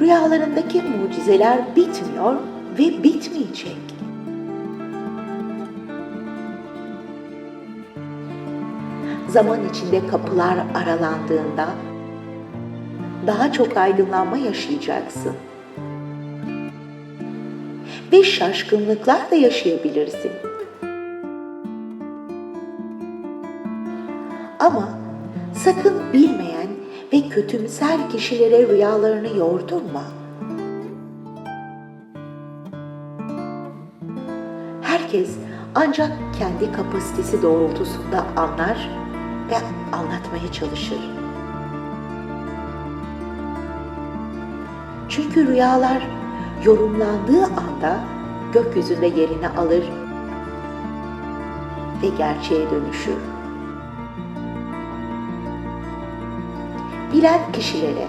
Rüyalarındaki mucizeler bitmiyor ve bitmeyecek. Zaman içinde kapılar aralandığında daha çok aydınlanma yaşayacaksın. Ve şaşkınlıklar da yaşayabilirsin. Ama sakın bilmeyen ve kötümser kişilere rüyalarını yordurma. Herkes ancak kendi kapasitesi doğrultusunda anlar ve anlatmaya çalışır. Çünkü rüyalar yorumlandığı anda gökyüzünde yerini alır ve gerçeğe dönüşür. Bilen kişilere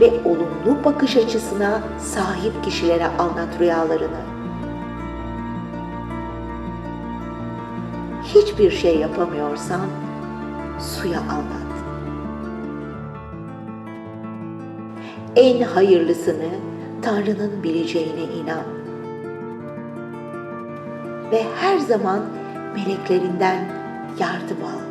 ve olumlu bakış açısına sahip kişilere anlat rüyalarını. Hiçbir şey yapamıyorsan suya anlat. En hayırlısını Tanrı'nın bileceğine inan. Ve her zaman meleklerinden yardım al.